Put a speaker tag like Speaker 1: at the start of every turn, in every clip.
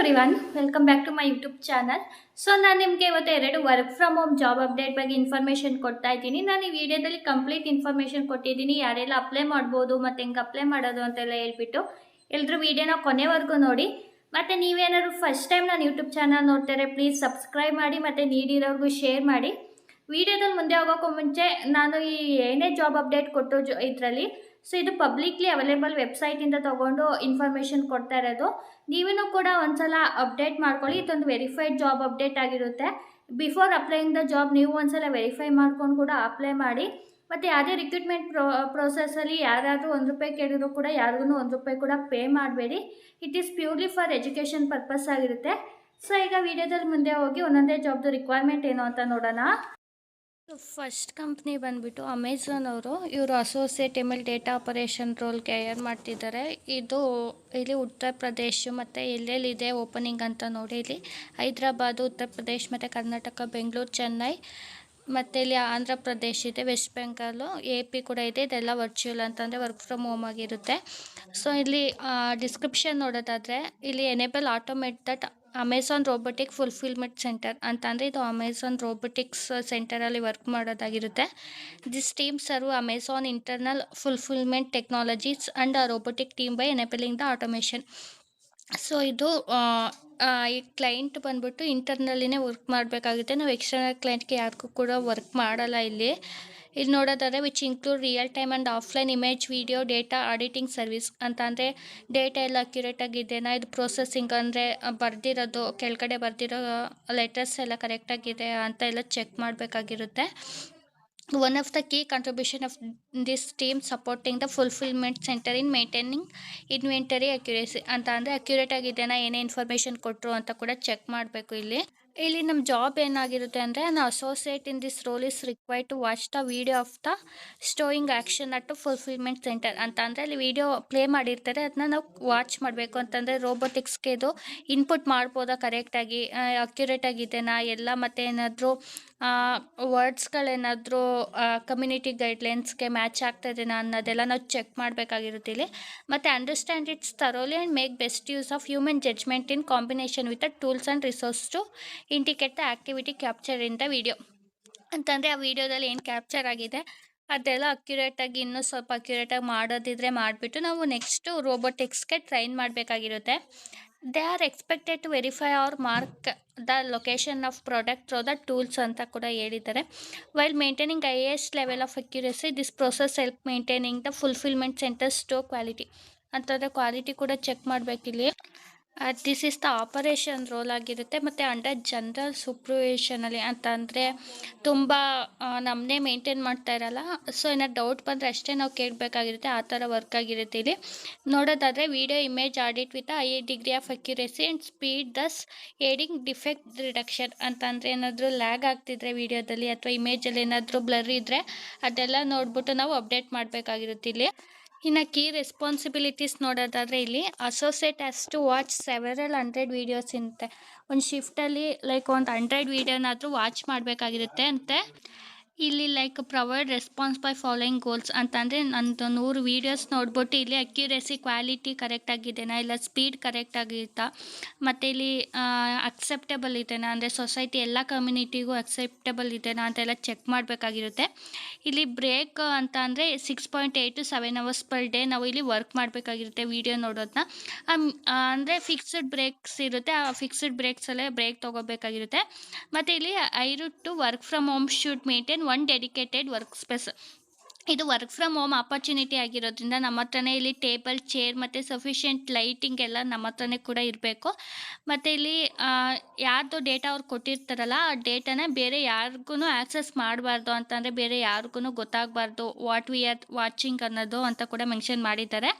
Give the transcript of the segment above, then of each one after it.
Speaker 1: Everyone welcome back to my YouTube channel so ನಾನು ನಿಮಗೆ ಇವತ್ತು ಎರಡು work from home job update ಬಗ್ಗೆ ಇನ್ಫಾರ್ಮೇಷನ್ ಕೊಡ್ತಾ ಇದ್ದೀನಿ. ನಾನು ಈ ವಿಡಿಯೋದಲ್ಲಿ ಕಂಪ್ಲೀಟ್ ಇನ್ಫಾರ್ಮೇಷನ್ ಕೊಟ್ಟಿದ್ದೀನಿ. ಯಾರೆಲ್ಲ ಅಪ್ಲೈ ಮಾಡ್ಬೋದು, ಮತ್ತು ಹೆಂಗೆ ಅಪ್ಲೈ ಮಾಡೋದು ಅಂತೆಲ್ಲ ಹೇಳ್ಬಿಟ್ಟು ಎಲ್ಲರೂ ವಿಡಿಯೋನ ಕೊನೆವರೆಗೂ ನೋಡಿ. ಮತ್ತು ನೀವೇನಾದ್ರು ಫಸ್ಟ್ ಟೈಮ್ ನಾನು ಯೂಟ್ಯೂಬ್ ಚಾನಲ್ ನೋಡ್ತಾರೆ ಪ್ಲೀಸ್ ಸಬ್ಸ್ಕ್ರೈಬ್ ಮಾಡಿ, ಮತ್ತು ನೀಡಿರೋರ್ಗೂ ಶೇರ್ ಮಾಡಿ. ವಿಡಿಯೋದಲ್ಲಿ ಮುಂದೆ ಹೋಗೋಕ್ಕೂ ಮುಂಚೆ ನಾನು ಈ ಏನೇ ಜಾಬ್ ಅಪ್ಡೇಟ್ ಕೊಟ್ಟು ಇದರಲ್ಲಿ ಸೊ ಇದು ಪಬ್ಲಿಕ್ಲಿ ಅವೈಲೇಬಲ್ ವೆಬ್ಸೈಟಿಂದ ತೊಗೊಂಡು ಇನ್ಫಾರ್ಮೇಷನ್ ಕೊಡ್ತಾ ಇರೋದು. ನೀವೂ ಕೂಡ ಒಂದ್ಸಲ ಅಪ್ಡೇಟ್ ಮಾಡ್ಕೊಳ್ಳಿ. ಇದೊಂದು ವೆರಿಫೈಡ್ ಜಾಬ್ ಅಪ್ಡೇಟ್ ಆಗಿರುತ್ತೆ. ಬಿಫೋರ್ ಅಪ್ಲೈಯಿಂಗ್ ದ ಜಾಬ್ ನೀವು ಒಂದ್ಸಲ ವೆರಿಫೈ ಮಾಡ್ಕೊಂಡು ಕೂಡ ಅಪ್ಲೈ ಮಾಡಿ. ಮತ್ತು ಯಾವುದೇ ರಿಕ್ರೂಟ್ಮೆಂಟ್ ಪ್ರೋ ಪ್ರೋಸೆಸ್ಸಲ್ಲಿ ಯಾರಾದರೂ ಒಂದು ರೂಪಾಯಿ ಕೇಳಿದ್ರು ಕೂಡ ಯಾರಿಗೂ ಒಂದು ರೂಪಾಯಿ ಕೂಡ ಪೇ ಮಾಡಬೇಡಿ. It is purely for education purpose ಆಗಿರುತ್ತೆ. ಸೊ ಈಗ ವಿಡಿಯೋದಲ್ಲಿ ಮುಂದೆ ಹೋಗಿ ಒಂದೊಂದೇ ಜಾಬ್ದು ರಿಕ್ವೈರ್ಮೆಂಟ್ ಏನು ಅಂತ ನೋಡೋಣ. ಫಸ್ಟ್ ಕಂಪ್ನಿ ಬಂದುಬಿಟ್ಟು ಅಮೆಝಾನ್ ಅವರು, ಇವರು ಅಸೋಸಿಯೇಟ್ ಎಂ ಡೇಟಾ ಆಪರೇಷನ್ ರೋಲ್ಗೆ ಹೈಯರ್ ಮಾಡ್ತಿದ್ದಾರೆ. ಇದು ಇಲ್ಲಿ ಉತ್ತರ ಪ್ರದೇಶ ಮತ್ತು ಎಲ್ಲೆಲ್ಲಿದೆ ಓಪನಿಂಗ್ ಅಂತ ನೋಡಿ ಇಲ್ಲಿ. ಹೈದ್ರಾಬಾದು, ಉತ್ತರ ಪ್ರದೇಶ ಮತ್ತು ಕರ್ನಾಟಕ, ಬೆಂಗಳೂರು, ಚೆನ್ನೈ ಮತ್ತು ಇಲ್ಲಿ ಆಂಧ್ರ ಪ್ರದೇಶ ಇದೆ ವೆಸ್ಟ್ ಬೆಂಗಾಲು ಎ ಪಿ ಕೂಡ ಇದೆ. ಇದೆಲ್ಲ ವರ್ಚುವಲ್ ಅಂತಂದರೆ ವರ್ಕ್ ಫ್ರಮ್ ಹೋಮ್ ಆಗಿರುತ್ತೆ. ಸೊ ಇಲ್ಲಿ ಡಿಸ್ಕ್ರಿಪ್ಷನ್ ನೋಡೋದಾದರೆ ಇಲ್ಲಿ enable automate that Amazon robotic fulfilment centre ಅಂತಂದರೆ ಇದು ಅಮೆಝಾನ್ ರೋಬೋಟಿಕ್ಸ್ ಸೆಂಟರಲ್ಲಿ work ಮಾಡೋದಾಗಿರುತ್ತೆ. This team serve Amazon internal fulfilment technologies and robotic team by enabling the automation so ಇದು ಈ ಕ್ಲೈಂಟ್ ಬಂದ್ಬಿಟ್ಟು ಇಂಟರ್ನಲ್ಲಿನೇ ವರ್ಕ್ ಮಾಡಬೇಕಾಗುತ್ತೆ. ನಾವು ಎಕ್ಸ್ಟರ್ನಲ್ ಕ್ಲೈಂಟ್ಗೆ ಯಾರಿಗೂ ಕೂಡ ವರ್ಕ್ ಮಾಡಲ್ಲ ಇಲ್ಲಿ. ಇಲ್ಲಿ ನೋಡೋದಾದರೆ which include real time and offline image video data auditing service ಅಂತ ಅಂದರೆ ಡೇಟಾ ಎಲ್ಲ ಅಕ್ಯುರೇಟ್ ಆಗಿದೆಯಾ ಇದು. ಪ್ರೊಸೆಸಿಂಗ್ ಅಂದರೆ ಬರ್ದಿರೋದು, ಕೆಳಗಡೆ ಬರ್ದಿರೋ ಲೆಟರ್ಸ್ ಎಲ್ಲ ಕರೆಕ್ಟಾಗಿದೆ ಅಂತ ಎಲ್ಲ check ಮಾಡಬೇಕಾಗಿರುತ್ತೆ. One of the key contribution of this team supporting the fulfilment centre in maintaining inventory accuracy ಅಂತ ಅಂದರೆ ಅಕ್ಯುರೇಟ್ ಆಗಿದೆಯಾ ಏನೇ ಇನ್ಫಾರ್ಮೇಷನ್ ಕೊಟ್ಟರು ಅಂತ ಕೂಡ ಚೆಕ್ ಮಾಡಬೇಕು ಇಲ್ಲಿ. ಇಲ್ಲಿ ನಮ್ಮ ಜಾಬ್ ಏನಾಗಿರುತ್ತೆ ಅಂದರೆ ನಾವು associate in this role is required to watch the video of the stowing action at fulfilment centre ಅಂತ ಅಂದರೆ ಅಲ್ಲಿ ವಿಡಿಯೋ ಪ್ಲೇ ಮಾಡಿರ್ತಾರೆ ಅದನ್ನ ನಾವು ವಾಚ್ ಮಾಡಬೇಕು. ಅಂತಂದರೆ ರೋಬೋಟಿಕ್ಸ್ಗೆ ಇದು ಇನ್ಪುಟ್ ಮಾಡ್ಬೋದಾ ಕರೆಕ್ಟಾಗಿ ಅಕ್ಯುರೇಟ್ ಆಗಿದೆನಾ, ಎಲ್ಲ ಮತ್ತು ಏನಾದರೂ ವರ್ಡ್ಸ್ಗಳೇನಾದರೂ ಕಮ್ಯುನಿಟಿ ಗೈಡ್ಲೈನ್ಸ್ಗೆ ಮ್ಯಾಚ್ ಆಗ್ತದೇನಾ ಅನ್ನೋದೆಲ್ಲ ನಾವು ಚೆಕ್ ಮಾಡಬೇಕಾಗಿರುತ್ತೆ ಇಲ್ಲಿ. ಮತ್ತು understand its thoroughly and make best use of human judgement in combination with tools and resource to indicate the activity capture in the video ಅಂತಂದರೆ ಆ ವಿಡಿಯೋದಲ್ಲಿ ಏನು ಕ್ಯಾಪ್ಚರ್ ಆಗಿದೆ? ಅದೆಲ್ಲ ಅಕ್ಯುರೇಟಾಗಿ ಇನ್ನೂ ಸ್ವಲ್ಪ ಅಕ್ಯುರೇಟಾಗಿ ಮಾಡೋದಿದ್ರೆ ಮಾಡಿಬಿಟ್ಟು ನಾವು ನೆಕ್ಸ್ಟು ರೋಬೋಟಿಕ್ಸ್ಗೆ train ಮಾಡಬೇಕಾಗಿರುತ್ತೆ. They are expected to verify or mark the location of product through the tools ಅಂತ ಕೂಡ ಹೇಳಿದ್ದಾರೆ. While maintaining highest level of accuracy this process help maintaining the fulfilment centres to quality ಅಂತಂದರೆ quality ಕೂಡ check ಮಾಡಬೇಕಿಲ್ಲಿ. This is the operation role ಆಗಿರುತ್ತೆ. ಮತ್ತು under general ಸೂಪ್ರವೇಷನಲ್ಲಿ ಅಂತ ಅಂದರೆ ತುಂಬ ನಮ್ಮನ್ನೇ ಮೇಂಟೈನ್ ಮಾಡ್ತಾ ಇರಲ್ಲ. ಸೊ ಏನಾದ್ರು ಡೌಟ್ ಬಂದರೆ ಅಷ್ಟೇ ನಾವು ಕೇಳಬೇಕಾಗಿರುತ್ತೆ. ಆ ಥರ ವರ್ಕ್ ಆಗಿರುತ್ತೆ ಇಲ್ಲಿ. ನೋಡೋದಾದರೆ video image audit with high degree of accuracy and speed thus aiding defect reduction ಅಂತ ಅಂದರೆ ಏನಾದರೂ ಲ್ಯಾಗ್ ಆಗ್ತಿದ್ರೆ ವಿಡಿಯೋದಲ್ಲಿ ಅಥವಾ ಇಮೇಜಲ್ಲಿ ಏನಾದರೂ ಬ್ಲರ್ ಇದ್ದರೆ ಅದೆಲ್ಲ ನೋಡ್ಬಿಟ್ಟು ನಾವು ಅಪ್ಡೇಟ್ ಮಾಡಬೇಕಾಗಿರುತ್ತೆ ಇಲ್ಲಿ. ಇನ್ನು ಕೀ ರೆಸ್ಪಾನ್ಸಿಬಿಲಿಟೀಸ್ ನೋಡೋದಾದರೆ ಇಲ್ಲಿ associate as to watch several hundred videos ಇರುತ್ತೆ ಒಂದು ಶಿಫ್ಟಲ್ಲಿ ಲೈಕ್ ಒಂದು ಹಂಡ್ರೆಡ್ ವೀಡಿಯೋನಾದರೂ ವಾಚ್ ಮಾಡಬೇಕಾಗಿರುತ್ತೆ ಅಂತೆ. ಇಲ್ಲಿ like provide response by following goals ಅಂತಂದರೆ ನಂದು ನೂರು ವೀಡಿಯೋಸ್ ನೋಡ್ಬಿಟ್ಟು ಇಲ್ಲಿ ಅಕ್ಯುರೇಸಿ ಕ್ವಾಲಿಟಿ ಕರೆಕ್ಟ್ ಆಗಿದೆನಾ ಇಲ್ಲ ಸ್ಪೀಡ್ ಕರೆಕ್ಟ್ ಆಗಿತ್ತಾ? ಮತ್ತು ಇಲ್ಲಿ ಅಕ್ಸೆಪ್ಟೇಬಲ್ ಇದೆನಾ ಅಂದರೆ ಸೊಸೈಟಿ ಎಲ್ಲ ಕಮ್ಯುನಿಟಿಗೂ ಅಕ್ಸೆಪ್ಟೇಬಲ್ ಇದೆನಾ ಅಂತೆಲ್ಲ ಚೆಕ್ ಮಾಡಬೇಕಾಗಿರುತ್ತೆ. ಇಲ್ಲಿ ಬ್ರೇಕ್ ಅಂತ ಅಂದರೆ six point eight to seven hours per day ನಾವು ಇಲ್ಲಿ ವರ್ಕ್ ಮಾಡಬೇಕಾಗಿರುತ್ತೆ ವೀಡಿಯೋ ನೋಡೋದನ್ನ ಅಂದರೆ ಫಿಕ್ಸ್ಡ್ ಬ್ರೇಕ್ಸ್ ಇರುತ್ತೆ. ಆ ಫಿಕ್ಸ್ಡ್ ಬ್ರೇಕ್ಸಲ್ಲೇ ಬ್ರೇಕ್ ತೊಗೋಬೇಕಾಗಿರುತ್ತೆ. ಮತ್ತು ಇಲ್ಲಿ ಐರು to work from home shoot maintain one dedicated work space ಇದು ವರ್ಕ್ ಫ್ರಮ್ ಹೋಮ್ ಆಪರ್ಚುನಿಟಿ ಆಗಿರೋದ್ರಿಂದ ನಮ್ಮ ಹತ್ರನೇ ಇಲ್ಲಿ ಟೇಬಲ್ ಚೇರ್ ಮತ್ತು ಸಫಿಷಿಯೆಂಟ್ ಲೈಟಿಂಗ್ ಎಲ್ಲ ನಮ್ಮ ಹತ್ರನೇ ಕೂಡ ಇರಬೇಕು. ಮತ್ತು ಇಲ್ಲಿ ಯಾರ್ದು ಡೇಟಾ ಅವ್ರು ಕೊಟ್ಟಿರ್ತಾರಲ್ಲ, ಆ ಡೇಟಾನ ಬೇರೆ ಯಾರಿಗೂ ಆ್ಯಕ್ಸಸ್ ಮಾಡಬಾರ್ದು ಅಂತಂದರೆ ಬೇರೆ ಯಾರಿಗೂ ಗೊತ್ತಾಗಬಾರ್ದು ವಾಟ್ ವಿ ಆರ್ ವಾಚಿಂಗ್ ಅನ್ನೋದು ಅಂತ ಕೂಡ ಮೆನ್ಷನ್ ಮಾಡಿದ್ದಾರೆ.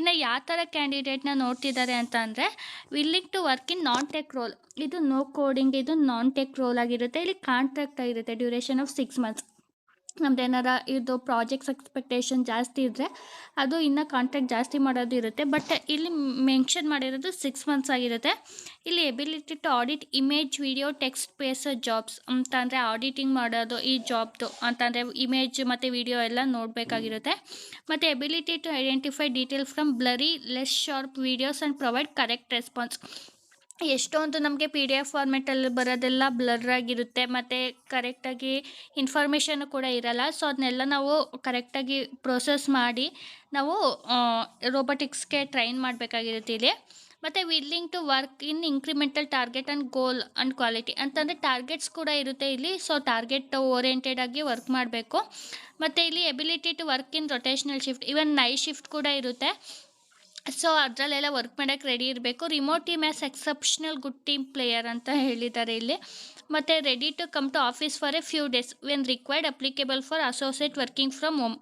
Speaker 1: ಇನ್ನು ಯಾವ ಥರ ಕ್ಯಾಂಡಿಡೇಟ್ನ ನೋಡ್ತಿದ್ದಾರೆ ಅಂತ ಅಂದರೆ willing to work in non tech role ಇದು ನೋ ಕೋಡಿಂಗ್ ಇದು ನಾನ್ ಟೆಕ್ ರೋಲ್ ಆಗಿರುತ್ತೆ. ಇಲ್ಲಿ ಕಾಂಟ್ರಾಕ್ಟ್ ಆಗಿರುತ್ತೆ ಡ್ಯೂರೇಷನ್ ಆಫ್ ಸಿಕ್ಸ್ ಮಂತ್ಸ್ ನಮ್ದು ಏನಾರ ಇದು ಪ್ರಾಜೆಕ್ಟ್ಸ್ ಎಕ್ಸ್ಪೆಕ್ಟೇಷನ್ ಜಾಸ್ತಿ ಇದ್ದರೆ ಅದು ಇನ್ನು ಕಾಂಟ್ರಾಕ್ಟ್ ಜಾಸ್ತಿ ಮಾಡೋದು ಇರುತ್ತೆ. ಬಟ್ ಇಲ್ಲಿ ಮೆನ್ಷನ್ ಮಾಡಿರೋದು ಸಿಕ್ಸ್ ಮಂತ್ಸ್ ಆಗಿರುತ್ತೆ. ಇಲ್ಲಿ ability to audit image video text base jobs ಅಂತಂದರೆ ಆಡಿಟಿಂಗ್ ಮಾಡೋದು, ಈ ಜಾಬ್ದು ಅಂತಂದರೆ ಇಮೇಜ್ ಮತ್ತು ವಿಡಿಯೋ ಎಲ್ಲ ನೋಡಬೇಕಾಗಿರುತ್ತೆ. ಮತ್ತು ability to identify details from blurry less sharp videos and provide correct response ಎಷ್ಟೊಂದು ನಮಗೆ ಪಿ ಡಿ ಎಫ್ ಫಾರ್ಮೆಟಲ್ಲಿ ಬರೋದೆಲ್ಲ ಬ್ಲರ್ ಆಗಿರುತ್ತೆ, ಮತ್ತು ಕರೆಕ್ಟಾಗಿ ಇನ್ಫಾರ್ಮೇಷನ್ ಕೂಡ ಇರಲ್ಲ. ಸೊ ಅದನ್ನೆಲ್ಲ ನಾವು ಕರೆಕ್ಟಾಗಿ ಪ್ರೋಸೆಸ್ ಮಾಡಿ ನಾವು ರೋಬೋಟಿಕ್ಸ್ಗೆ ಟ್ರೈನ್ ಮಾಡಬೇಕಾಗಿರುತ್ತೆ ಇಲ್ಲಿ. ಮತ್ತು willing to work in incremental target and goal and quality ಅಂತಂದರೆ ಟಾರ್ಗೆಟ್ಸ್ ಕೂಡ ಇರುತ್ತೆ ಇಲ್ಲಿ. ಸೊ ಟಾರ್ಗೆಟ್ ಓರಿಯೆಂಟೆಡ್ ಆಗಿ ವರ್ಕ್ ಮಾಡಬೇಕು. ಮತ್ತು ಇಲ್ಲಿ ability to work in rotational shift even night shift ಕೂಡ ಇರುತ್ತೆ. ಸೊ ಅದರಲ್ಲೆಲ್ಲ ವರ್ಕ್ ಮಾಡೋಕ್ಕೆ ರೆಡಿ ಇರಬೇಕು. Remote team as exceptional good team player ಅಂತ ಹೇಳಿದ್ದಾರೆ ಇಲ್ಲಿ. ಮತ್ತು ready to come to office for a few days when required applicable for associate working from home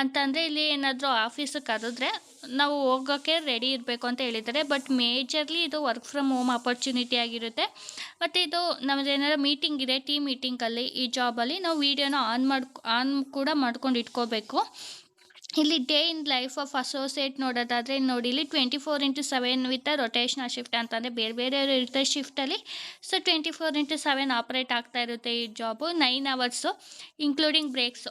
Speaker 1: ಅಂತಂದರೆ ಇಲ್ಲಿ ಏನಾದರೂ ಆಫೀಸಿಗೆ ಕರೆದ್ರೆ ನಾವು ಹೋಗೋಕ್ಕೆ ರೆಡಿ ಇರಬೇಕು ಅಂತ ಹೇಳಿದ್ದಾರೆ. ಬಟ್ ಮೇಜರ್ಲಿ ಇದು ವರ್ಕ್ ಫ್ರಮ್ ಹೋಮ್ ಅಪರ್ಚುನಿಟಿ ಆಗಿರುತ್ತೆ. ಮತ್ತು ಇದು ನಮ್ಮದು ಏನಾದ್ರು ಮೀಟಿಂಗ್ ಇದೆ ಟೀಮ್ ಮೀಟಿಂಗಲ್ಲಿ ಈ ಜಾಬಲ್ಲಿ ನಾವು ವೀಡಿಯೋನ ಆನ್ ಮಾಡಿ ಆನ್ ಕೂಡ ಮಾಡ್ಕೊಂಡು ಇಟ್ಕೋಬೇಕು. ಇಲ್ಲಿ day in life of associate ನೋಡೋದಾದರೆ ನೋಡಿ, ಇಲ್ಲಿ twenty four into seven with rotational shift ಅಂತಂದರೆ ಬೇರೆ ಬೇರೆ ಇರುತ್ತೆ ಶಿಫ್ಟಲ್ಲಿ so twenty four into seven operate ಆಗ್ತಾ ಇರುತ್ತೆ ಈ job nine hours including breaks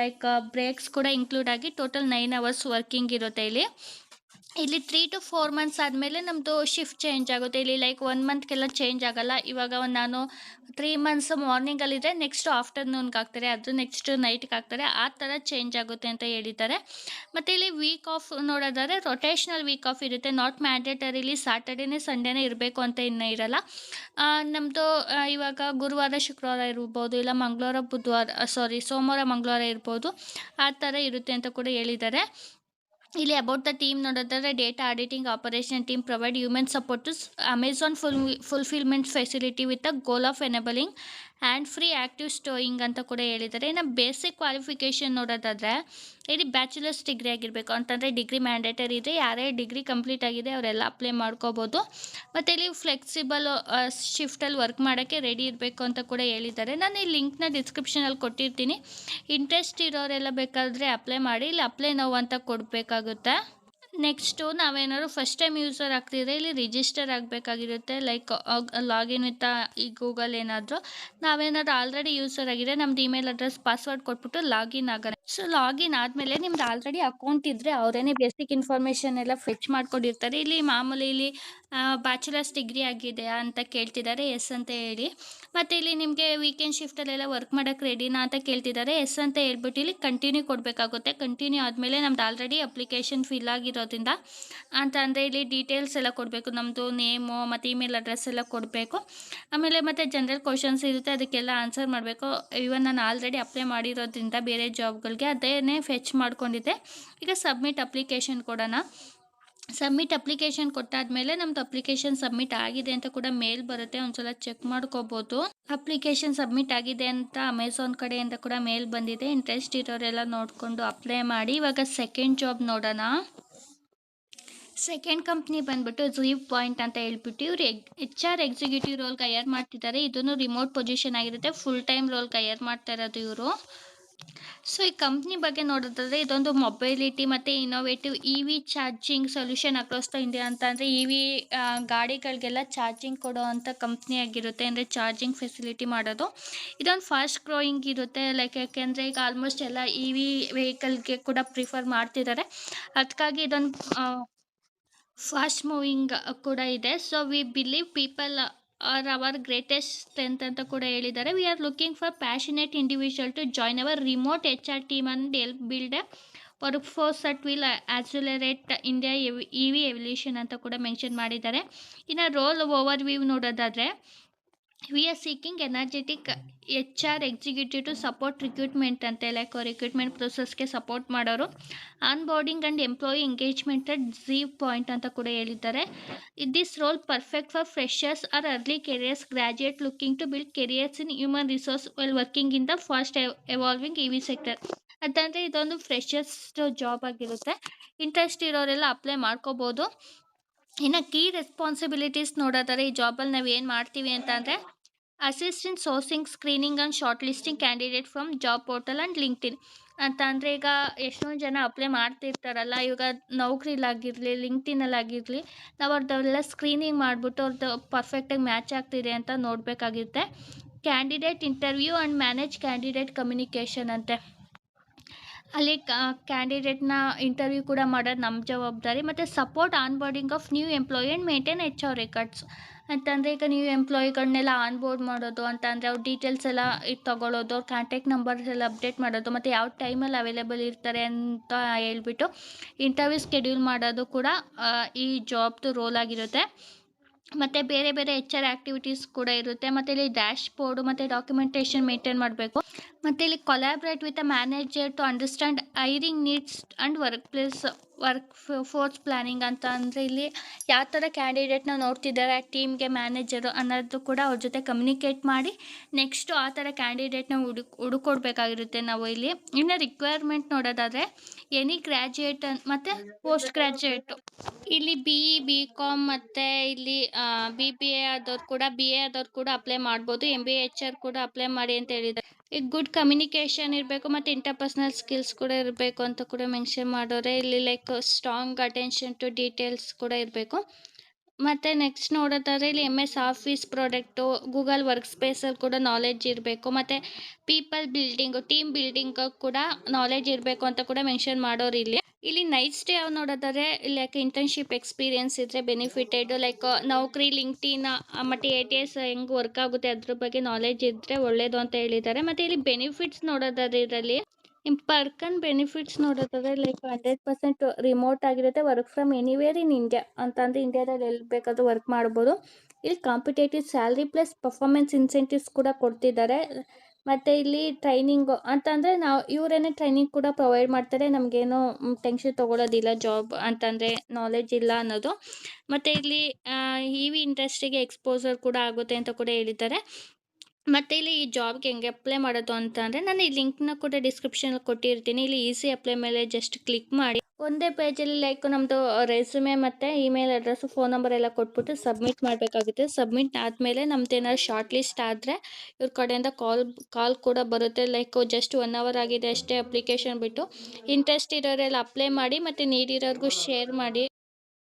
Speaker 1: like breaks ಕೂಡ ಇನ್ಕ್ಲೂಡ್ ಆಗಿ ಟೋಟಲ್ ನೈನ್ ಅವರ್ಸ್ ವರ್ಕಿಂಗ್ ಇರುತ್ತೆ ಇಲ್ಲಿ. ಇಲ್ಲಿ ತ್ರೀ ಟು ಫೋರ್ ಮಂತ್ಸ್ ಆದಮೇಲೆ ನಮ್ಮದು ಶಿಫ್ಟ್ ಚೇಂಜ್ ಆಗುತ್ತೆ. ಇಲ್ಲಿ ಲೈಕ್ ಒನ್ ಮಂತ್ಗೆಲ್ಲ ಚೇಂಜ್ ಆಗೋಲ್ಲ. ಇವಾಗ ನಾನು ತ್ರೀ ಮಂತ್ಸ್ ಮಾರ್ನಿಂಗಲ್ಲಿದ್ದರೆ ನೆಕ್ಸ್ಟ್ ಆಫ್ಟರ್ನೂನ್ಗೆ ಹಾಕ್ತಾರೆ. ಅದು ನೆಕ್ಸ್ಟ್ ನೈಟ್ಗೆ ಹಾಕ್ತಾರೆ. ಆ ಥರ ಚೇಂಜ್ ಆಗುತ್ತೆ ಅಂತ ಹೇಳಿದ್ದಾರೆ. ಮತ್ತು ಇಲ್ಲಿ ವೀಕ್ ಆಫ್ ನೋಡೋದಾದರೆ ರೊಟೇಷ್ನಲ್ ವೀಕ್ ಆಫ್ ಇರುತ್ತೆ. ನಾಟ್ ಮ್ಯಾಂಡೇಟರಿಲಿ ಸ್ಯಾಟರ್ಡೇನೇ ಸಂಡೇನೇ ಇರಬೇಕು ಅಂತ ಇನ್ನೂ ಇರಲ್ಲ. ನಮ್ಮದು ಇವಾಗ ಗುರುವಾರ, ಶುಕ್ರವಾರ ಇರ್ಬೋದು. ಇಲ್ಲ ಮಂಗಳವಾರ, ಬುಧವಾರ ಸಾರಿ ಸೋಮವಾರ, ಮಂಗಳವಾರ ಇರ್ಬೋದು. ಆ ಥರ ಇರುತ್ತೆ ಅಂತ ಕೂಡ ಹೇಳಿದ್ದಾರೆ. ಇಲ್ಲಿ ಅಬೌಟ್ ದ ಟೀಮ್ ನೋಡೋದಾದ್ರೆ data auditing operation team provide human support to Amazon full fulfilment facility with a goal of enabling and free active stowing ಅಂತ ಕೂಡ ಹೇಳಿದ್ದಾರೆ. ಇನ್ನು ಬೇಸಿಕ್ ಕ್ವಾಲಿಫಿಕೇಷನ್ ನೋಡೋದಾದರೆ, ಇಲ್ಲಿ ಬ್ಯಾಚುಲರ್ಸ್ ಡಿಗ್ರಿ ಆಗಿರಬೇಕು. ಅಂತಂದರೆ ಡಿಗ್ರಿ ಮ್ಯಾಂಡೇಟರಿ ಇದೆ. ಯಾರೇ ಡಿಗ್ರಿ ಕಂಪ್ಲೀಟ್ ಆಗಿದೆ, ಅವರೆಲ್ಲ ಅಪ್ಲೈ ಮಾಡ್ಕೋಬೋದು. ಮತ್ತು ಇಲ್ಲಿ ಫ್ಲೆಕ್ಸಿಬಲ್ ಶಿಫ್ಟಲ್ಲಿ ವರ್ಕ್ ಮಾಡೋಕ್ಕೆ ರೆಡಿ ಇರಬೇಕು ಅಂತ ಕೂಡ ಹೇಳಿದ್ದಾರೆ. ನಾನು ಈ ಲಿಂಕ್ನ ಡಿಸ್ಕ್ರಿಪ್ಷನಲ್ಲಿ ಕೊಟ್ಟಿರ್ತೀನಿ. ಇಂಟ್ರೆಸ್ಟ್ ಇರೋರೆಲ್ಲ ಬೇಕಾದರೆ ಅಪ್ಲೈ ಮಾಡಿ. ಇಲ್ಲಿ ಅಪ್ಲೈ ನೋವು ಅಂತ ಕೊಡಬೇಕಾಗುತ್ತೆ. ನೆಕ್ಸ್ಟು ನಾವೇನಾದ್ರು ಫಸ್ಟ್ ಟೈಮ್ ಯೂಸರ್ ಆಗ್ತಿದ್ರೆ ಇಲ್ಲಿ ರಿಜಿಸ್ಟರ್ ಆಗಬೇಕಾಗಿರುತ್ತೆ, ಲೈಕ್ ಲಾಗಿನ್ ವಿತ್ ಈ ಗೂಗಲ್ ಏನಾದರೂ. ನಾವೇನಾದ್ರು ಆಲ್ರೆಡಿ ಯೂಸರ್ ಆಗಿದ್ರೆ ನಮ್ದು ಇಮೇಲ್ ಅಡ್ರೆಸ್, ಪಾಸ್ವರ್ಡ್ ಕೊಟ್ಬಿಟ್ಟು ಲಾಗಿನ್ ಆಗೋಣ. ಸೊ ಲಾಗಿನ್ ಆದಮೇಲೆ ನಿಮ್ದು ಆಲ್ರೆಡಿ ಅಕೌಂಟ್ ಇದ್ದರೆ ಅವರೇನೆ ಬೇಸಿಕ್ ಇನ್ಫಾರ್ಮೇಷನ್ ಎಲ್ಲ ಫೆಚ್ ಮಾಡ್ಕೊಂಡಿರ್ತಾರೆ. ಇಲ್ಲಿ ಮಾಮೂಲಿ ಇಲ್ಲಿ ಬ್ಯಾಚುಲರ್ಸ್ ಡಿಗ್ರಿ ಆಗಿದೆ ಅಂತ ಕೇಳ್ತಿದ್ದಾರೆ ಎಸ್ ಅಂತ ಹೇಳಿ. ಮತ್ತು ಇಲ್ಲಿ ನಿಮಗೆ ವೀಕೆಂಡ್ ಶಿಫ್ಟಲ್ಲೆಲ್ಲ ವರ್ಕ್ ಮಾಡೋಕ್ಕೆ ರೆಡಿನಾ ಅಂತ ಕೇಳ್ತಿದ್ದಾರೆ. ಎಸ್ ಅಂತ ಹೇಳ್ಬಿಟ್ಟು ಇಲ್ಲಿ ಕಂಟಿನ್ಯೂ ಕೊಡಬೇಕಾಗುತ್ತೆ. ಕಂಟಿನ್ಯೂ ಆದಮೇಲೆ ನಮ್ದು ಆಲ್ರೆಡಿ ಅಪ್ಲಿಕೇಶನ್ ಫಿಲ್ ಆಗಿರೋದ್ರಿಂದ ಅಂತ ಅಂದರೆ ಇಲ್ಲಿ ಡೀಟೇಲ್ಸ್ ಎಲ್ಲ ಕೊಡಬೇಕು. ನಮ್ಮದು ನೇಮು ಮತ್ತು ಇಮೇಲ್ ಅಡ್ರೆಸ್ ಎಲ್ಲ ಕೊಡಬೇಕು. ಆಮೇಲೆ ಮತ್ತು ಜನರಲ್ ಕ್ವಶನ್ಸ್ ಇರುತ್ತೆ ಅದಕ್ಕೆಲ್ಲ ಆನ್ಸರ್ ಮಾಡಬೇಕು. ಇವನ್ ನಾನು ಆಲ್ರೆಡಿ ಅಪ್ಲೈ ಮಾಡಿರೋದ್ರಿಂದ ಬೇರೆ ಜಾಬ್ಗಳಿಗೆ ಅದೇನೇ ಫೆಚ್ ಮಾಡ್ಕೊಂಡಿದ್ದೆ, ಈಗ ಸಬ್ಮಿಟ್ ಅಪ್ಲಿಕೇಶನ್ ಕೊಡೋಣ. ಸಬ್ಮಿಟ್ ಅಪ್ಲಿಕೇಶನ್ ಕೊಟ್ಟಾದ್ಮೇಲೆ ನಮ್ದು ಅಪ್ಲಿಕೇಶನ್ ಸಬ್ಮಿಟ್ ಆಗಿದೆ ಅಂತ ಕೂಡ ಮೇಲ್ ಬರುತ್ತೆ, ಒಂದ್ಸಲ ಚೆಕ್ ಮಾಡ್ಕೋಬೋದು. ಅಪ್ಲಿಕೇಶನ್ ಸಬ್ಮಿಟ್ ಆಗಿದೆ ಅಂತ ಅಮೆಝಾನ್ ಕಡೆಯಿಂದ ಕೂಡ ಮೇಲ್ ಬಂದಿದೆ, ಇಂಟ್ರೆಸ್ಟ್ ಇರೋರೆಲ್ಲ ನೋಡಿಕೊಂಡು ಅಪ್ಲೈ ಮಾಡಿ. ಇವಾಗ ಸೆಕೆಂಡ್ ಜಾಬ್ ನೋಡೋಣ. ಸೆಕೆಂಡ್ ಕಂಪ್ನಿ ಬಂದ್ಬಿಟ್ಟು ಝೀವ್ ಪಾಯಿಂಟ್ ಅಂತ ಹೇಳ್ಬಿಟ್ಟು ಇವ್ರು ಎಚ್ ಆರ್ ಎಕ್ಸಿಕ್ಯೂಟಿವ್ ರೋಲ್ಗೆ ಕೈಯರ್ ಮಾಡ್ತಿದ್ದಾರೆ. ಇದನ್ನು ರಿಮೋಟ್ ಪೊಸಿಷನ್ ಆಗಿರುತ್ತೆ, ಫುಲ್ ಟೈಮ್ ರೋಲ್ಗೆ ಕೈಯರ್ ಮಾಡ್ತಾ ಇರೋದು ಇವರು. ಸೊ ಈ ಕಂಪ್ನಿ ಬಗ್ಗೆ ನೋಡೋದಾದ್ರೆ ಇದೊಂದು ಮೊಬೈಲಿಟಿ ಮತ್ತು innovative E V charging solution across the India ಅಂತ ಅಂದರೆ ಇ ವಿ ಗಾಡಿಗಳಿಗೆಲ್ಲ ಚಾರ್ಜಿಂಗ್ ಕೊಡೋ ಅಂಥ ಕಂಪ್ನಿ ಆಗಿರುತ್ತೆ. ಅಂದರೆ ಚಾರ್ಜಿಂಗ್ ಫೆಸಿಲಿಟಿ ಮಾಡೋದು. ಇದೊಂದು ಫಾಸ್ಟ್ ಗ್ರೋಯಿಂಗ್ ಇರುತ್ತೆ. ಲೈಕ್ ಯಾಕೆಂದರೆ ಈಗ ಆಲ್ಮೋಸ್ಟ್ ಎಲ್ಲ ಇ ವಿ ವೆಹಿಕಲ್ಗೆ ಕೂಡ ಪ್ರಿಫರ್ ಮಾಡ್ತಿದ್ದಾರೆ. ಅದಕ್ಕಾಗಿ ಇದೊಂದು ಫಾಸ್ಟ್ ಮೂವಿಂಗ್ ಕೂಡ ಇದೆ. So we believe people are our greatest strength ಅಂತ ಕೂಡ ಹೇಳಿದ್ದಾರೆ. We are looking for passionate individual to join our remote H R team and help build work force that will accelerate India E V evolution ಅಂತ ಕೂಡ mention ಮಾಡಿದ್ದಾರೆ. ಇನ್ನು role overview ವ್ಯೂ ನೋಡೋದಾದರೆ we are seeking energetic H R executive to support recruitment ಅಂತೆ like recruitment ಪ್ರೊಸೆಸ್ಗೆ support ಮಾಡೋರು. Onboarding and employee engagement at Zee point ಅಂತ ಕೂಡ ಹೇಳಿದ್ದಾರೆ. This role perfect for freshers or early careers graduate looking to build careers in human resource well working in the fast evolving E V sector ಅಂತಂದರೆ ಇದೊಂದು freshers job ಆಗಿರುತ್ತೆ. Interest ಇರೋರೆಲ್ಲ apply ಮಾಡ್ಕೋಬೋದು. ಇನ್ನು key responsibilities ನೋಡೋದಾದ್ರೆ ಈ ಜಾಬಲ್ಲಿ ನಾವು ಏನು ಮಾಡ್ತೀವಿ ಅಂತಂದರೆ assistant sourcing screening and shortlisting candidate from job portal and LinkedIn ಅಂತ ಅಂದರೆ ಈಗ ಎಷ್ಟೊಂದು ಜನ ಅಪ್ಲೈ ಮಾಡ್ತಿರ್ತಾರಲ್ಲ, ಇವಾಗ ನೌಕರಿಲಾಗಿರಲಿ ಲಿಂಕ್ಡಿನಲ್ಲಾಗಿರಲಿ ನಾವು ಅವ್ರದ್ದೆಲ್ಲ ಸ್ಕ್ರೀನಿಂಗ್ ಮಾಡಿಬಿಟ್ಟು ಅವ್ರದ್ದು ಪರ್ಫೆಕ್ಟಾಗಿ ಮ್ಯಾಚ್ ಆಗ್ತಿದೆ ಅಂತ ನೋಡಬೇಕಾಗಿರುತ್ತೆ. Candidate interview and manage candidate communication ಅಂತೆ. ಅಲ್ಲಿ ಕ್ಯಾಂಡಿಡೇಟ್ನ ಇಂಟರ್ವ್ಯೂ ಕೂಡ ಮಾಡೋದು ನಮ್ಮ ಜವಾಬ್ದಾರಿ. ಮತ್ತು support onboarding of new employee and maintain H R records ಅಂತಂದರೆ ಈಗ ನ್ಯೂ ಎಂಪ್ಲಾಯಿಗಳನ್ನೆಲ್ಲ ಆನ್ ಬೋರ್ಡ್ ಮಾಡೋದು ಅಂತ ಅಂದರೆ ಅವ್ರ ಡೀಟೇಲ್ಸ್ ಎಲ್ಲ ಇದು ತೊಗೊಳ್ಳೋದು ಅವ್ರ ಕಾಂಟ್ಯಾಕ್ಟ್ ನಂಬರ್ಸ್ ಎಲ್ಲ ಅಪ್ಡೇಟ್ ಮಾಡೋದು, ಮತ್ತು ಯಾವ ಟೈಮಲ್ಲಿ ಅವೈಲೇಬಲ್ ಇರ್ತಾರೆ ಅಂತ ಹೇಳ್ಬಿಟ್ಟು ಇಂಟರ್ವ್ಯೂ ಸ್ಕೆಡ್ಯೂಲ್ ಮಾಡೋದು ಕೂಡ ಈ ಜಾಬ್ದು ರೋಲ್ ಆಗಿರುತ್ತೆ. ಮತ್ತು ಬೇರೆ ಬೇರೆ ಎಚ್ ಆರ್ ಆ್ಯಕ್ಟಿವಿಟೀಸ್ ಕೂಡ ಇರುತ್ತೆ. ಮತ್ತು ಇಲ್ಲಿ ಡ್ಯಾಶ್ ಬೋರ್ಡು ಮತ್ತು ಡಾಕ್ಯುಮೆಂಟೇಷನ್ ಮೇಂಟೈನ್ ಮಾಡಬೇಕು. ಮತ್ತು ಇಲ್ಲಿ collaborate with a manager to understand hiring needs and work place work force planning ಅಂತ ಅಂದರೆ ಇಲ್ಲಿ ಯಾವ ಥರ ಕ್ಯಾಂಡಿಡೇಟ್ನ ನೋಡ್ತಿದ್ದಾರೆ, ಆ ಟೀಮ್ಗೆ ಮ್ಯಾನೇಜರು ಅನ್ನೋದು ಕೂಡ ಅವ್ರ ಜೊತೆ ಕಮ್ಯುನಿಕೇಟ್ ಮಾಡಿ ನೆಕ್ಸ್ಟು ಆ ಥರ ಕ್ಯಾಂಡಿಡೇಟ್ನ ಹುಡುಕ್, ಹುಡುಕೊಡ್ಬೇಕಾಗಿರುತ್ತೆ ನಾವು ಇಲ್ಲಿ. ಇನ್ನು ರಿಕ್ವೈರ್ಮೆಂಟ್ ನೋಡೋದಾದರೆ ಎನಿ ಗ್ರ್ಯಾಜುಯೇಟ್ ಮತ್ತು ಪೋಸ್ಟ್ ಗ್ರ್ಯಾಜುಯೇಟು ಇಲ್ಲಿ ಬಿ ಬಿ ಕಾಮ್ ಮತ್ತೆ ಇಲ್ಲಿ ಬಿ ಬಿ ಎ ಆದವ್ರು ಕೂಡ ಬಿ ಎ ಆದವ್ರು ಕೂಡ ಅಪ್ಲೈ ಮಾಡ್ಬೋದು. ಎಂ ಬಿ ಎಚ್ ಆರ್ ಕೂಡ ಅಪ್ಲೈ ಮಾಡಿ ಅಂತ ಹೇಳಿದ್ದಾರೆ. ಈಗ ಗುಡ್ ಕಮ್ಯುನಿಕೇಷನ್ ಇರಬೇಕು ಮತ್ತು ಇಂಟರ್ಪರ್ಸ್ನಲ್ ಸ್ಕಿಲ್ಸ್ ಕೂಡ ಇರಬೇಕು ಅಂತ ಕೂಡ ಮೆನ್ಷನ್ ಮಾಡೋರೆ. ಇಲ್ಲಿ like strong attention to details ಕೂಡ ಇರಬೇಕು. ಮತ್ತು ನೆಕ್ಸ್ಟ್ ನೋಡೋದಾದ್ರೆ ಇಲ್ಲಿ M S office product Google work ಸ್ಪೇಸಲ್ಲಿ ಕೂಡ ನಾಲೆಡ್ಜ್ ಇರಬೇಕು. ಮತ್ತು ಪೀಪಲ್ ಬಿಲ್ಡಿಂಗು ಟೀಮ್ ಬಿಲ್ಡಿಂಗ್ ಕೂಡ ನಾಲೆಡ್ಜ್ ಇರಬೇಕು ಅಂತ ಕೂಡ ಮೆನ್ಷನ್ ಮಾಡೋರು ಇಲ್ಲಿ. ಇಲ್ಲಿ ನೈಟ್ ಸ್ಟೇ ಯಾವ ನೋಡೋದಾದ್ರೆ ಲೈಕ್ ಇಂಟರ್ನ್ಶಿಪ್ ಎಕ್ಸ್ಪೀರಿಯನ್ಸ್ ಇದ್ರೆ ಬೆನಿಫಿಟೆಡ್ ಲೈಕ್ ನೌಕರಿ ಲಿಂಕ್ಟಿನ ಮತ್ತೆ ಎ ಟಿ ಎಸ್ ಹೆಂಗೆ ವರ್ಕ್ ಆಗುತ್ತೆ ಅದ್ರ ಬಗ್ಗೆ ನಾಲೆಜ್ ಇದ್ರೆ ಒಳ್ಳೇದು ಅಂತ ಹೇಳಿದ್ದಾರೆ ಮತ್ತೆ ಇಲ್ಲಿ ಬೆನಿಫಿಟ್ಸ್ ನೋಡೋದಾದ್ರೆ ಇದರಲ್ಲಿ ಪರ್ಕನ್ ಬೆನಿಫಿಟ್ಸ್ ನೋಡೋದಾದ್ರೆ ಲೈಕ್ ಹಂಡ್ರೆಡ್ ಪರ್ಸೆಂಟ್ ರಿಮೋಟ್ ಆಗಿರುತ್ತೆ work from anywhere in India ಅಂತಂದರೆ ಇಂಡಿಯಾದಲ್ಲಿ ಎಲ್ಲಿ ಬೇಕಾದರೂ ವರ್ಕ್ ಮಾಡ್ಬೋದು. ಇಲ್ಲಿ competitive salary plus performance incentives ಕೂಡ ಕೊಡ್ತಿದ್ದಾರೆ. ಮತ್ತು ಇಲ್ಲಿ ಟ್ರೈನಿಂಗು ಅಂತಂದರೆ ನಾವು ಇವರೇನೆ ಟ್ರೈನಿಂಗ್ ಕೂಡ ಪ್ರೊವೈಡ್ ಮಾಡ್ತಾರೆ. ನಮಗೇನು ಟೆನ್ಷನ್ ತೊಗೊಳೋದಿಲ್ಲ ಜಾಬ್ ಅಂತಂದರೆ ನಾಲೆಜ್ ಇಲ್ಲ ಅನ್ನೋದು. ಮತ್ತು ಇಲ್ಲಿ ಇ ವಿ ಇಂಡಸ್ಟ್ರಿಗೆ ಎಕ್ಸ್ಪೋಸರ್ ಕೂಡ ಆಗುತ್ತೆ ಅಂತ ಕೂಡ ಹೇಳಿದ್ದಾರೆ. ಮತ್ತು ಇಲ್ಲಿ ಈ ಜಾಬ್ಗೆ ಹೆಂಗೆ ಅಪ್ಲೈ ಮಾಡೋದು ಅಂತ ಅಂದರೆ ನಾನು ಈ ಲಿಂಕ್ನ ಕೂಡ ಡಿಸ್ಕ್ರಿಪ್ಷನಲ್ಲಿ ಕೊಟ್ಟಿರ್ತೀನಿ. ಇಲ್ಲಿ ಈಸಿ ಅಪ್ಲೈ ಮೇಲೆ ಜಸ್ಟ್ ಕ್ಲಿಕ್ ಮಾಡಿ. ಒಂದೇ ಪೇಜಲ್ಲಿ ಲೈಕ್ ನಮ್ಮದು ರೆಸ್ಯೂಮೆ ಮತ್ತು ಇಮೇಲ್ ಅಡ್ರೆಸ್ಸು ಫೋನ್ ನಂಬರ್ ಎಲ್ಲ ಕೊಟ್ಬಿಟ್ಟು ಸಬ್ಮಿಟ್ ಮಾಡಬೇಕಾಗುತ್ತೆ. ಸಬ್ಮಿಟ್ ಆದಮೇಲೆ ನಮ್ದು ಏನಾದ್ರು ಶಾರ್ಟ್ ಲಿಸ್ಟ್ ಆದರೆ ಇವ್ರ ಕಡೆಯಿಂದ ಕಾಲ್ ಕಾಲ್ ಕೂಡ ಬರುತ್ತೆ. ಲೈಕ್ ಜಸ್ಟ್ ಒನ್ ಅವರ್ ಆಗಿದೆ ಅಷ್ಟೇ ಅಪ್ಲಿಕೇಶನ್ ಬಿಟ್ಟು. ಇಂಟ್ರೆಸ್ಟ್ ಇರೋರೆಲ್ಲ ಅಪ್ಲೈ ಮಾಡಿ ಮತ್ತು ನೀಡಿರೋರಿಗೂ ಶೇರ್ ಮಾಡಿ.